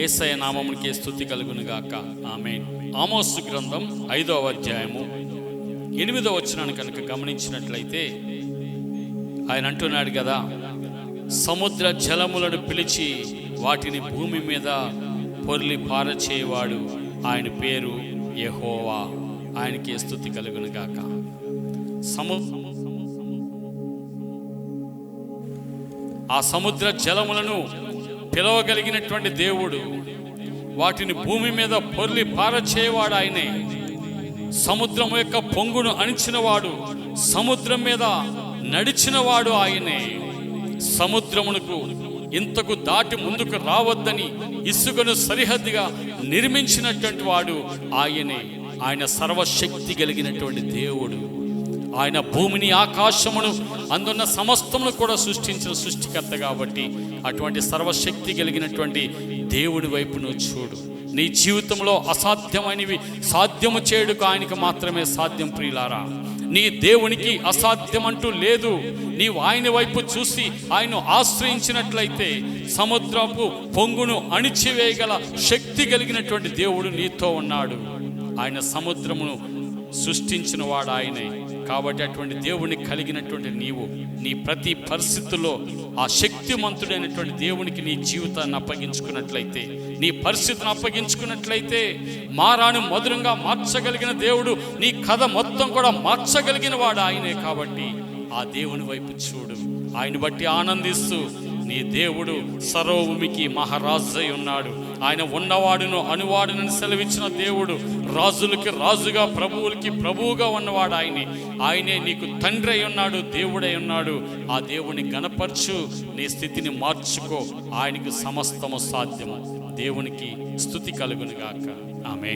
ఏసయ నామమునికి స్థుతి కలుగును గాక. ఆమె ఆమోసు గ్రంథం ఐదవ అధ్యాయము. ఎనిమిదవ వచనాన్ని కనుక గమనించినట్లయితే ఆయన అంటున్నాడు కదా సముద్ర జలములను పిలిచి వాటిని భూమి మీద పొర్లి పారచేయవాడు ఆయన పేరు యహోవా. ఆయనకి స్థుతి కలుగును గాక. సము ఆ సముద్ర జలములను పిలవగలిగినటువంటి దేవుడు వాటిని భూమి మీద పొర్లి పారచేయవాడు ఆయనే. సముద్రం యొక్క పొంగును అణిచినవాడు సముద్రం మీద నడిచినవాడు ఆయనే. సముద్రమునకు ఇంతకు దాటి ముందుకు రావద్దని ఇసుకను సరిహద్దుగా నిర్మించినటువంటి వాడు ఆయనే. ఆయన సర్వశక్తి కలిగినటువంటి దేవుడు. ఆయన భూమిని ఆకాశమును అందున్న సమస్తమును కూడా సృష్టించిన సృష్టికర్త కాబట్టి అటువంటి సర్వశక్తి కలిగినటువంటి దేవుడి వైపు నువ్వు చూడు. నీ జీవితంలో అసాధ్యమైనవి సాధ్యము చేయడుకు ఆయనకి మాత్రమే సాధ్యం ప్రియులారా. నీ దేవునికి అసాధ్యం అంటూ లేదు. నీవు ఆయన వైపు చూసి ఆయన ఆశ్రయించినట్లయితే సముద్రపు పొంగును అణిచివేయగల శక్తి కలిగినటువంటి దేవుడు నీతో ఉన్నాడు. ఆయన సముద్రమును సృష్టించిన వాడు ఆయనే. కాబట్టి అటువంటి దేవుని కలిగినటువంటి నీవు నీ ప్రతి పరిస్థితుల్లో ఆ శక్తిమంతుడైనటువంటి దేవునికి నీ జీవితాన్ని అప్పగించుకున్నట్లయితే నీ పరిస్థితిని అప్పగించుకున్నట్లయితే మారాను మధురంగా మార్చగలిగిన దేవుడు నీ కథ మొత్తం కూడా మార్చగలిగిన వాడు ఆయనే కాబట్టి ఆ దేవుని వైపు చూడు. ఆయన బట్టి ఆనందిస్తూ నీ దేవుడు సర్వభూమికి మహారాజై ఉన్నాడు. ఆయన ఉన్నవాడును అనువాడును సెలవిచ్చిన దేవుడు రాజులకి రాజుగా ప్రభువులకి ప్రభువుగా ఉన్నవాడు ఆయనే. ఆయనే నీకు తండ్రి అయి ఉన్నాడు దేవుడై ఉన్నాడు. ఆ దేవుని గణపరచు నీ స్థితిని మార్చుకో. ఆయనకు సమస్తము సాధ్యము. దేవునికి స్థుతి కలుగునుగాక ఆమె